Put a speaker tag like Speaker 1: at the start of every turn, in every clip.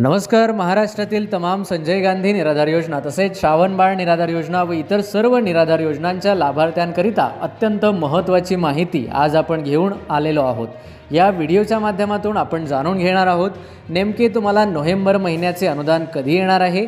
Speaker 1: नमस्कार महाराष्ट्रातील तमाम संजय गांधी निराधार योजना तसेच श्रावणबाळ निराधार योजना व इतर सर्व निराधार योजनांच्या लाभार्थ्यांकरिता अत्यंत महत्त्वाची माहिती आज आपण घेऊन आलेलो आहोत. या व्हिडिओच्या माध्यमातून आपण जाणून घेणार आहोत नेमके तुम्हाला नोव्हेंबर महिन्याचे अनुदान कधी येणार आहे?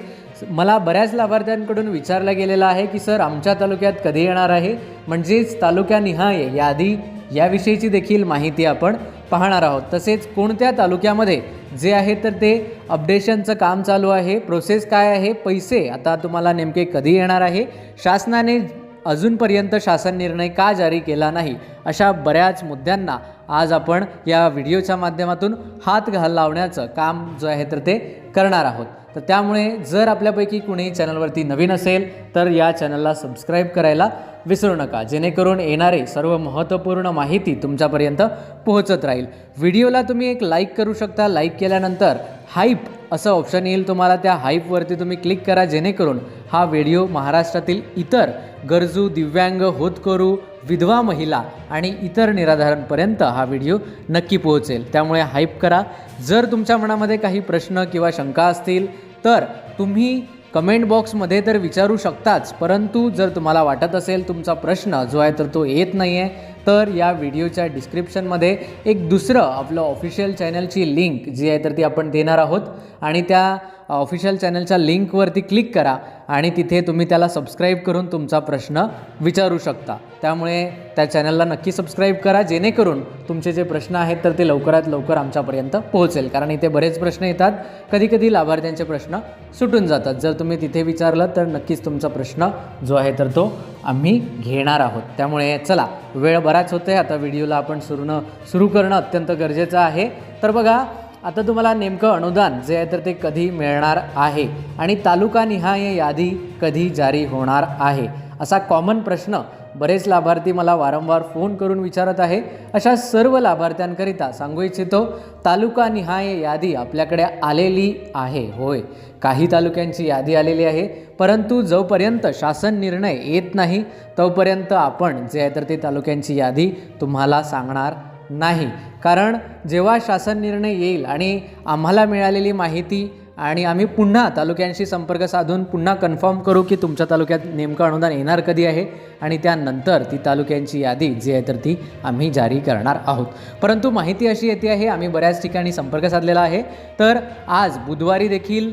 Speaker 1: मला बऱ्याच लाभार्थ्यांकडून विचारलं गेलेलं आहे की सर आमच्या तालुक्यात कधी येणार आहे? म्हणजेच तालुक्यानिहाय यादी याविषयीची देखील माहिती आपण पाहणार आहोत. तसेच कोणत्या तालुक्यामध्ये जे आहे तर ते अपडेशनचं काम चालू आहे. प्रोसेस काय आहे? पैसे. आता तुम्हाला नेमके कधी येणार आहे? शासनाने अजूनपर्यंत शासन निर्णय का जारी केला नाही? अशा बऱ्याच मुद्द्यांना आज आपण या व्हिडिओच्या माध्यमातून हात घाल लावण्याचं काम जो आहे तर ते करणार आहोत. तर त्यामुळे जर आपल्यापैकी कुणी चॅनलवरती नवीन असेल तर या चॅनलला सबस्क्राईब करायला विसरू नका. जेणेकरून येणारे सर्व महत्त्वपूर्ण माहिती तुमच्यापर्यंत पोहोचत राहील. व्हिडिओला तुम्ही एक लाईक करू शकता. लाईक केल्यानंतर हाईप असं ऑप्शन येईल तुम्हाला. त्या हाईपवरती तुम्ही क्लिक करा. जेणेकरून हा व्हिडिओ महाराष्ट्रातील इतर गरजू दिव्यांग होतकरू विधवा महिला आणि इतर निराधारांपर्यंत हा व्हिडिओ नक्की पोहोचेल. त्यामुळे हाईप करा. जर तुमच्या मनामध्ये काही प्रश्न किंवा शंका असतील तर तुम्ही कमेंट बॉक्समध्ये तर विचारू शकताच परंतु जर तुम्हाला वाटत असेल तुमचा प्रश्न जो आहे तर तो येत नाही आहे तर या व्हिडिओच्या डिस्क्रिप्शनमध्ये एक दुसरं आपलं ऑफिशियल चॅनलची लिंक जी आहे तर ती आपण देणार आहोत. आणि त्या ऑफिशियल चॅनलच्या लिंकवरती क्लिक करा आणि तिथे तुम्ही त्याला सबस्क्राईब करून तुमचा प्रश्न विचारू शकता. त्यामुळे त्या चॅनलला नक्की सबस्क्राईब करा जेणेकरून तुमचे जे प्रश्न आहेत तर ते लवकरात लवकर आमच्यापर्यंत पोहोचेल. कारण इथे बरेच प्रश्न येतात. कधीकधी लाभार्थ्यांचे प्रश्न सुटून जातात. जर तुम्ही तिथे विचारलं तर नक्कीच तुमचा प्रश्न जो आहे तर तो आम्ही घेणार आहोत. त्यामुळे चला वेळ बराच होते आता व्हिडिओला आपण सुरणं सुरू करणं अत्यंत गरजेचं आहे. तर बघा आता तुम्हाला नेमकं अनुदान जे आहे तर ते कधी मिळणार आहे आणि तालुकानिहाय यादी कधी जारी होणार आहे? असा कॉमन प्रश्न बरेच लाभार्थी मला वारंवार फोन करून विचारत आहे. अशा सर्व लाभार्थ्यांकरिता सांगू इच्छितो तालुका निहाय यादी आपल्याकडे आलेली आहे. होय काही तालुक्यांची यादी आलेली आहे. परंतु जोपर्यंत शासन निर्णय येत नाही तोपर्यंत आपण जे आहे तर ते तालुक्यांची यादी तुम्हाला सांगणार नाही. कारण जेव्हा शासन निर्णय येईल आणि आम्हाला मिळालेली माहिती आणि आम्ही पुन्हा तालुक्यांशी संपर्क साधून पुन्हा कन्फर्म करू की तुमच्या तालुक्यात नेमकं अनुदान येणार कधी आहे आणि त्यानंतर ती तालुक्यांची यादी जी आहे तर ती आम्ही जारी करणार आहोत. परंतु माहिती अशी येते आहे आम्ही बऱ्याच ठिकाणी संपर्क साधलेला आहे. तर आज बुधवारी देखील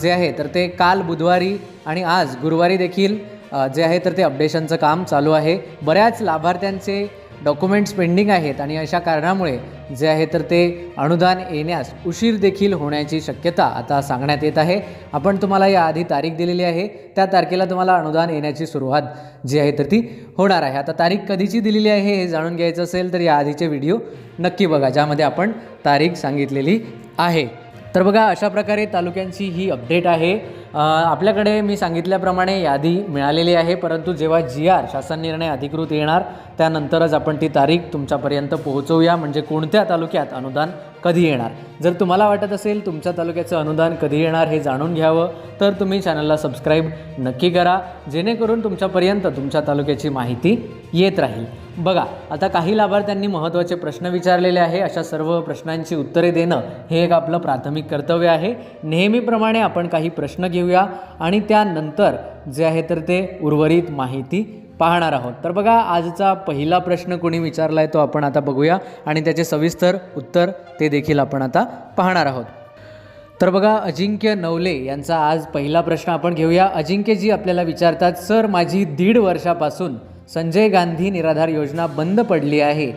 Speaker 1: जे आहे तर ते काल बुधवारी आणि आज गुरुवारी देखील जे आहे तर ते अपडेशनचं काम चालू आहे. बऱ्याच लाभार्थ्यांचे डॉक्युमेंट्स पेंडिंग आहेत आणि अशा कारणामुळे जे आहे तर ते अनुदान येण्यास उशीर देखील होण्याची शक्यता आता सांगण्यात येत आहे. आपण तुम्हाला याआधी तारीख दिलेली आहे. त्या तारखेला तुम्हाला अनुदान येण्याची सुरुवात जी आहे तर ती होणार आहे. आता तारीख कधीची दिलेली आहे हे जाणून घ्यायचं असेल तर याआधीचे व्हिडिओ नक्की बघा ज्यामध्ये आपण तारीख सांगितलेली आहे. तर बघा अशा प्रकारे तालुक्यांची ही अपडेट आहे. आपल्याकडे मी सांगितल्याप्रमाणे यादी मिळालेली आहे परंतु जेव्हा जी आर शासन निर्णय अधिकृत येणार त्यानंतरच आपण ती तारीख तुमच्यापर्यंत पोहोचवूया म्हणजे कोणत्या तालुक्यात अनुदान कधी येणार. जर तुम्हाला वाटत असेल तुमच्या तालुक्याचं अनुदान कधी येणार हे जाणून घ्यावं तर तुम्ही चॅनलला सबस्क्राईब नक्की करा जेणेकरून तुमच्यापर्यंत तुमच्या तालुक्याची माहिती येत राहील. बघा आता काही लाभार्थ्यांनी महत्त्वाचे प्रश्न विचारलेले आहे. अशा सर्व प्रश्नांची उत्तरे देणं हे एक आपलं प्राथमिक कर्तव्य आहे. नेहमीप्रमाणे आपण काही प्रश्न घेऊया आणि त्यानंतर जे आहे तर ते उर्वरित माहिती पाहणार आहोत. तर बघा आजचा पहिला प्रश्न कोणी विचारला आहे तो आपण आता बघूया आणि त्याचे सविस्तर उत्तर ते देखील आपण आता पाहणार आहोत. तर बघा अजिंक्य नवले यांचा आज पहिला प्रश्न आपण घेऊया. अजिंक्यजी आपल्याला विचारतात सर माझी दीड वर्षापासून संजय गांधी निराधार योजना बंद पडली आहे.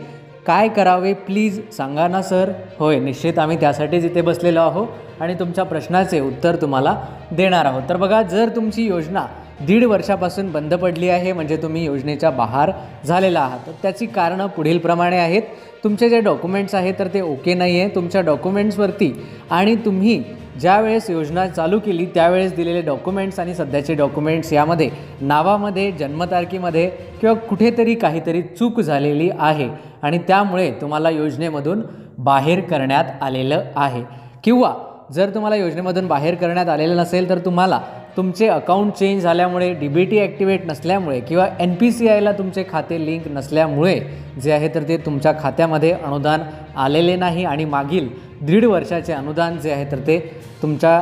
Speaker 1: काय करावे? प्लीज सांगा ना सर. होय निश्चित आम्ही त्यासाठीच इथे बसलेलो आहोत आणि तुमच्या प्रश्नाचे उत्तर तुम्हाला देणार आहोत. तर बघा जर तुमची योजना दीड वर्षापासून बंद पडली आहे म्हणजे तुम्ही योजनेच्या बाहेर झालेला आहात तर त्याची कारणं पुढीलप्रमाणे आहेत. तुमचे जे डॉक्युमेंट्स आहेत तर ते ओके नाही आहे तुमच्या डॉक्युमेंट्सवरती आणि तुम्ही ज्यावेळेस योजना चालू केली त्यावेळेस दिलेले डॉक्युमेंट्स आणि सध्याचे डॉक्युमेंट्स यामध्ये नावामध्ये जन्मतारखेमध्ये किंवा कुठेतरी काहीतरी चूक झालेली आहे आणि त्यामुळे तुम्हाला योजनेमधून बाहेर करण्यात आलेलं आहे. किंवा जर तुम्हाला योजनेमधून बाहेर करण्यात आलेलं नसेल तर तुम्हाला तुमचे अकाउंट चेंज झाल्यामुळे डी बी टी ॲक्टिवेट नसल्यामुळे किंवा एन पी सी आयला तुमचे खाते लिंक नसल्यामुळे जे आहे तर ते तुमच्या खात्यामध्ये अनुदान आलेले नाही आणि मागील दीड वर्षाचे अनुदान जे आहे तर ते तुमच्या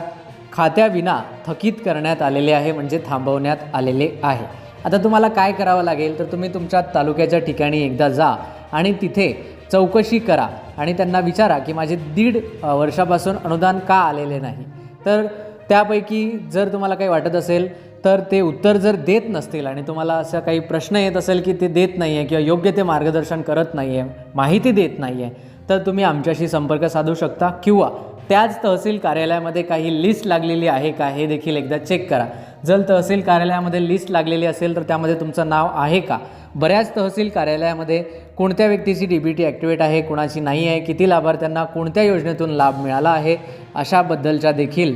Speaker 1: खात्याविना थकीत करण्यात आलेले आहे म्हणजे थांबवण्यात आलेले आहे. आता तुम्हाला काय करावं लागेल? तर तुम्ही तुमच्या तालुक्याच्या ठिकाणी एकदा जा आणि तिथे चौकशी करा आणि त्यांना विचारा की माझे दीड वर्षापासून अनुदान का आलेले नाही? तर त्यापैकी जर तुम्हाला काही वाटत असेल तर ते उत्तर जर देत नसतील आणि तुम्हाला असा काही प्रश्न येत असेल की ते देत नाही आहे किंवा योग्य ते मार्गदर्शन करत नाही आहे माहिती देत नाही आहे तर तुम्ही आमच्याशी संपर्क साधू शकता किंवा त्याच तहसील कार्यालयामध्ये काही लिस्ट लागलेली आहे का हे देखील एकदा चेक करा. जर तहसील कार्यालयामध्ये लिस्ट लागलेली असेल तर त्यामध्ये तुमचं नाव आहे का? बऱ्याच तहसील कार्यालयामध्ये कोणत्या व्यक्तीची डी बी टी ॲक्टिवेट आहे कोणाची नाही आहे किती लाभार्थ्यांना कोणत्या योजनेतून लाभ मिळाला आहे अशाबद्दलच्या देखील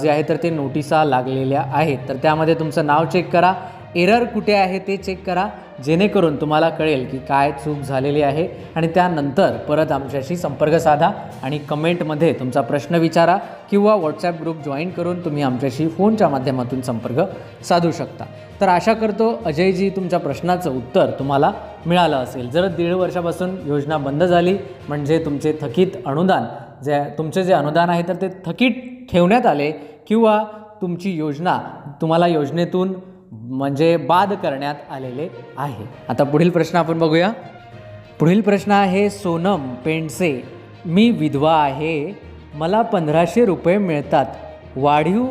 Speaker 1: जे आहे तर ते नोटिसा लागलेल्या आहेत. तर त्यामध्ये तुमचं नाव चेक करा. एरर कुठे आहे ते चेक करा. जेणेकरून तुम्हाला कळेल की काय चूक झालेली आहे. आणि त्यानंतर परत आमच्याशी संपर्क साधा आणि कमेंटमध्ये तुमचा प्रश्न विचारा किंवा व्हॉट्सॲप ग्रुप जॉईन करून तुम्ही आमच्याशी फोनच्या माध्यमातून संपर्क साधू शकता. तर आशा करतो अजयजी तुमच्या प्रश्नाचं उत्तर तुम्हाला मिळालं असेल. जर दीड वर्षापासून योजना बंद झाली म्हणजे तुमचे थकीत अनुदान जे तुमचे जे अनुदान आहे तर ते थकीत ठेवण्यात आले किंवा तुमची योजना तुम्हाला योजनेतून म्हणजे बाद करण्यात आलेले आहे. आता पुढील प्रश्न आपण बघूया. पुढील प्रश्न आहे सोनम पेंडसे मी विधवा आहे मला पंधराशे रुपये मिळतात. वाढीव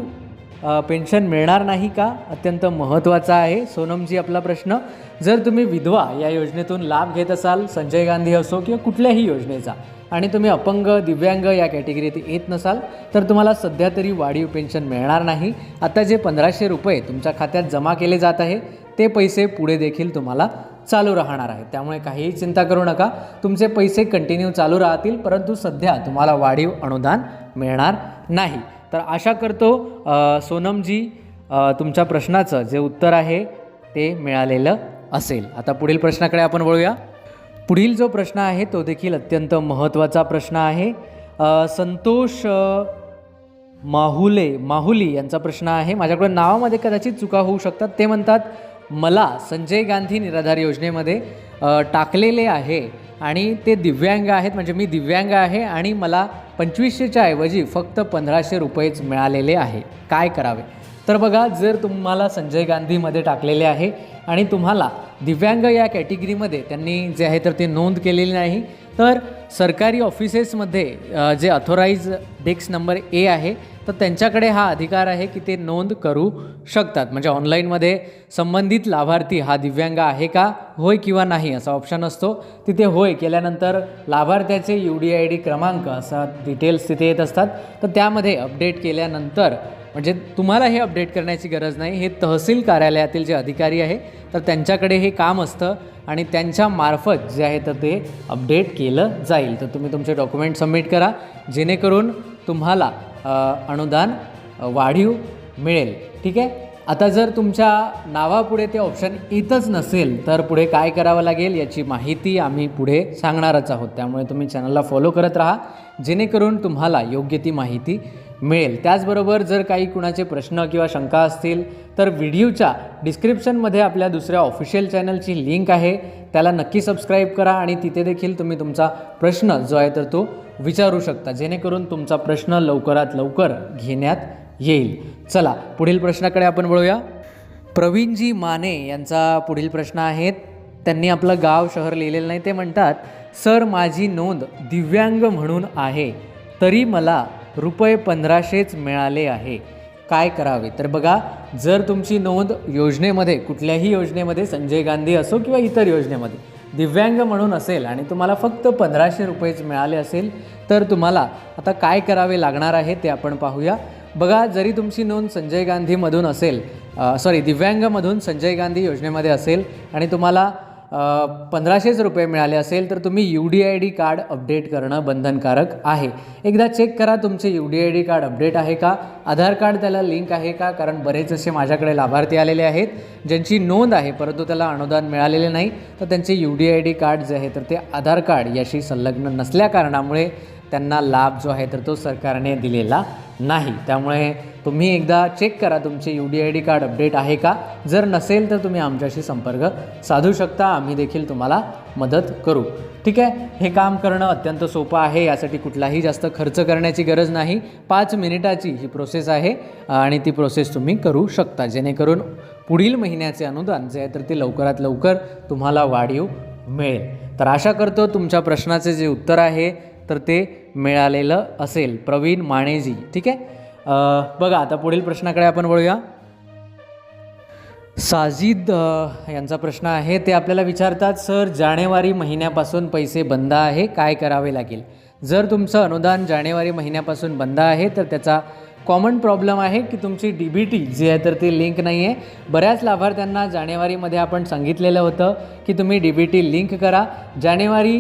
Speaker 1: पेन्शन मिळणार नाही का? अत्यंत महत्त्वाचा आहे. सोनमजी आपला प्रश्न जर तुम्ही विधवा या योजनेतून लाभ घेत असाल संजय गांधी असो किंवा कुठल्याही योजनेचा आणि तुम्ही अपंग दिव्यांग या कॅटेगरीत येत नसाल तर तुम्हाला सध्या तरी वाढीव पेन्शन मिळणार नाही. आता जे पंधराशे रुपये तुमच्या खात्यात जमा केले जात आहे ते पैसे पुढे देखील तुम्हाला चालू राहणार आहेत. त्यामुळे काहीही चिंता करू नका. तुमचे पैसे कंटिन्यू चालू राहतील परंतु सध्या तुम्हाला वाढीव अनुदान मिळणार नाही. तर आशा करतो सोनमजी तुमच्या प्रश्नाचं जे उत्तर आहे ते मिळालेलं असेल. आता पुढील प्रश्नाकडे आपण वळूया. पुढील जो प्रश्न आहे तो देखील अत्यंत महत्त्वाचा प्रश्न आहे. संतोष माहुले माहुली यांचा प्रश्न आहे. माझ्याकडे नावामध्ये कदाचित चुका होऊ शकतात. ते म्हणतात मला संजय गांधी निराधार योजनेमध्ये टाकलेले आहे आणि ते दिव्यांग आहेत. म्हणजे मी दिव्यांग आहे आणि मला पंचवीसशेच्या ऐवजी फक्त पंधराशे रुपयेच मिळालेले आहे. काय करावे? तर बघा जर तुम्हाला संजय गांधीमध्ये टाकलेले आहे आणि तुम्हाला दिव्यांग या कॅटेगरीमध्ये त्यांनी जे आहे तर ते नोंद केलेली नाही तर सरकारी ऑफिसेसमध्ये जे अथोराईज डेस्क नंबर ए आहे तर त्यांच्याकडे हा अधिकार आहे की ते नोंद करू शकतात. म्हणजे ऑनलाईनमध्ये संबंधित लाभार्थी हा दिव्यांग आहे का होय किंवा नाही असा ऑप्शन असतो. तिथे होय केल्यानंतर लाभार्थ्याचे यू डी आय डी क्रमांक असा डिटेल्स तिथे येत असतात. तर त्यामध्ये अपडेट केल्यानंतर म्हणजे तुम्हाला हे अपडेट करण्याची गरज नाही. हे तहसील कार्यालयातील जे अधिकारी आहे तर त्यांच्याकडे हे काम असतं आणि त्यांच्यामार्फत जे आहे तर ते अपडेट केलं जाईल. तर तुम्ही तुमचे डॉक्युमेंट सबमिट करा. जेणेकरून तुम्हाला अनुदान वाढीव मिळेल. ठीक आहे? आता जर तुमच्या नावापुढे ते ऑप्शन येतच नसेल तर पुढे काय करावं लागेल याची माहिती आम्ही पुढे सांगणारच आहोत. त्यामुळे तुम्ही चॅनलला फॉलो करत राहा. जेणेकरून तुम्हाला योग्य ती माहिती मिळेल. त्याचबरोबर जर काही कुणाचे प्रश्न किंवा शंका असतील तर व्हिडिओच्या डिस्क्रिप्शनमध्ये आपल्या दुसऱ्या ऑफिशियल चॅनलची लिंक आहे. त्याला नक्की सबस्क्राईब करा आणि तिथे देखील तुम्ही तुमचा प्रश्न जो आहे तर तो विचारू शकता. जेणेकरून तुमचा प्रश्न लवकरात लवकर घेण्यात येईल. चला पुढील प्रश्नाकडे आपण वळूया. प्रवीणजी माने यांचा पुढील प्रश्न आहे. त्यांनी आपलं गाव शहर लिहिलेलं नाही ते म्हणतात सर माझी नोंद दिव्यांग म्हणून आहे. तरी मला रुपये पंधराशेच मिळाले आहे. काय करावे? तर बघा जर तुमची नोंद योजनेमध्ये कुठल्याही योजनेमध्ये संजय गांधी असो किंवा इतर योजनेमध्ये दिव्यांग म्हणून असेल आणि तुम्हाला फक्त पंधराशे रुपयेच मिळाले असेल तर तुम्हाला आता काय करावे लागणार आहे ते आपण पाहूया. बघा जरी तुमची नोंद संजय गांधीमधून असेल सॉरी दिव्यांगमधून संजय गांधी योजनेमध्ये असेल आणि तुम्हाला पंधराशेच रुपये मिळाले असेल तर तुम्ही U D I D card update करणं बंधनकारक आहे. एकदा चेक करा तुमचे U D I D card update आहे का? आधार कार्ड त्याला लिंक आहे का? कारण बरेच असे माझ्याकडे लाभार्थी आलेले आहेत ज्यांची नोंद आहे परंतु त्याला अनुदान मिळालेले नाही. तर त्यांचे U D I D card जे आहे तर ते आधार कार्ड याशी संलग्न नसल्या कारणामुळे त्यांना लाभ जो आहे तर तो सरकारने दिलेला नाही. त्यामुळे तुम्ही एकदा चेक करा तुमचे U D I D card update आहे का? जर नसेल तर तुम्ही आमच्याशी संपर्क साधू शकता. आम्ही देखील तुम्हाला मदत करू. ठीक आहे? हे काम करणं अत्यंत सोपं आहे. यासाठी कुठलाही जास्त खर्च करण्याची गरज नाही. पाच मिनिटाची ही प्रोसेस आहे आणि ती प्रोसेस तुम्ही करू शकता. जेणेकरून पुढील महिन्याचे अनुदान जे आहे तर ते लवकरात लवकर तुम्हाला वाढीव मिळेल. तर आशा करतो तुमच्या प्रश्नाचे जे उत्तर आहे तर ते मिळालेलं असेल. प्रवीण माणेजी. ठीक आहे? बघा आता पुढील प्रश्नाकडे आपण वळूया. साजिद यांचा प्रश्न आहे ते आपल्याला विचारतात सर जानेवारी महिन्यापासून पैसे बंद आहे काय करावे लागेल जर तुमचं अनुदान जानेवारी महिन्यापासून बंद आहे तर त्याचा कॉमन प्रॉब्लेम आहे की तुमची डी बी टी जी आहे तर ती लिंक नाही आहे बऱ्याच लाभार्थ्यांना जानेवारीमध्ये आपण सांगितलेलं होतं की तुम्ही डी बी टी लिंक करा. जानेवारी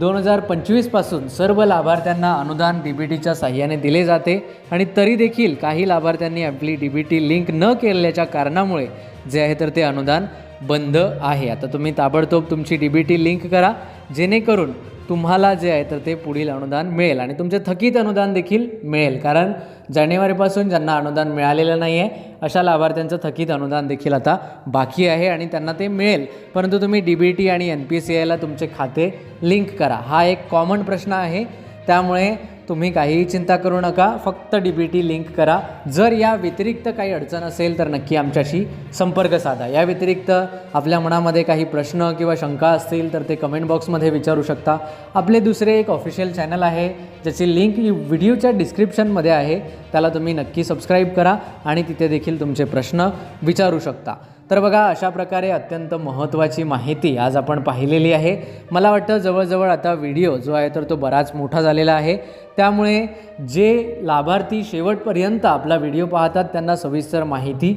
Speaker 1: दोन हजार पंचवीसपासून सर्व लाभार्थ्यांना अनुदान डी बी टीच्या साह्याने दिले जाते आणि तरी देखील काही लाभार्थ्यांनी आपली डी बी टी लिंक न केल्याच्या कारणामुळे जे आहे तर ते अनुदान बंद आहे. आता तुम्ही ताबडतोब तुमची डी बी टी लिंक करा जेणेकरून तुम्हाला जे आहे तर ते पुढील अनुदान मिळेल आणि तुमचे थकीत अनुदान देखील मिळेल. कारण जानेवारीपासून ज्यांना अनुदान मिळालेलं नाही आहे अशा लाभार्थ्यांचं थकीत अनुदान देखील आता बाकी आहे आणि त्यांना ते मिळेल. परंतु तुम्ही डी बी टी आणि एन पी सी आयला तुमचे खाते लिंक करा. हा एक कॉमन प्रश्न आहे. त्यामुळे तुम्ही काहीही चिंता करू नका फक्त डी बी टी लिंक करा. जर या व्यतिरिक्त काही अडचण असेल तर नक्की आमच्याशी संपर्क साधा. या व्यतिरिक्त आपल्या मनामध्ये काही प्रश्न किंवा शंका असतील तर ते कमेंट बॉक्समध्ये विचारू शकता. आपले दुसरे एक ऑफिशियल चॅनल आहे ज्याची लिंक व्हिडिओच्या डिस्क्रिप्शनमध्ये आहे. त्याला तुम्ही नक्की सबस्क्राईब करा आणि तिथे देखील तुमचे प्रश्न विचारू शकता. तर बघा अशा प्रकारे अत्यंत महत्त्वाची माहिती आज आपण पाहिलेली आहे. मला वाटतं जवळजवळ आता व्हिडिओ जो आहे तर तो बराच मोठा झालेला आहे. त्यामुळे जे लाभार्थी शेवटपर्यंत आपला व्हिडिओ पाहतात त्यांना सविस्तर माहिती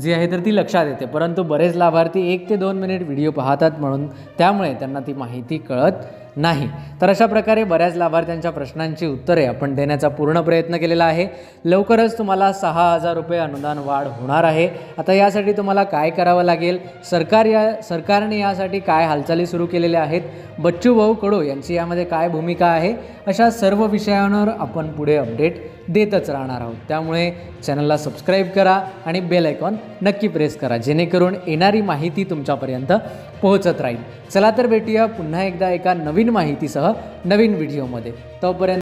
Speaker 1: जी आहे तर ती लक्षात येते. परंतु बरेच लाभार्थी एक ते दोन मिनिट व्हिडिओ पाहतात म्हणून त्यामुळे त्यांना ती माहिती कळत नाही. तर अशा प्रकारे बऱ्याच लाभार्थ्यांच्या प्रश्नांची उत्तरे आपण देण्याचा पूर्ण प्रयत्न केलेला आहे. लवकरच तुम्हाला सहा हजार रुपये अनुदान वाढ होणार आहे. आता यासाठी तुम्हाला काय करावं लागेल? सरकार या सरकारने यासाठी काय हालचाली सुरू केलेल्या आहेत? बच्चू भाऊ कडू यांची यामध्ये काय भूमिका आहे? अशा सर्व विषयांवर आपण पुढे अपडेट देतच राहणार आहोत. त्यामुळे चॅनलला सबस्क्राईब करा आणि बेल आयकॉन नक्की प्रेस करा जेणेकरून येणारी माहिती तुमच्यापर्यंत पोहोचत राहील. चला तर भेटूया पुन्हा एकदा एका नवीन माहितीसह नवीन व्हिडिओमध्ये तोपर्यंत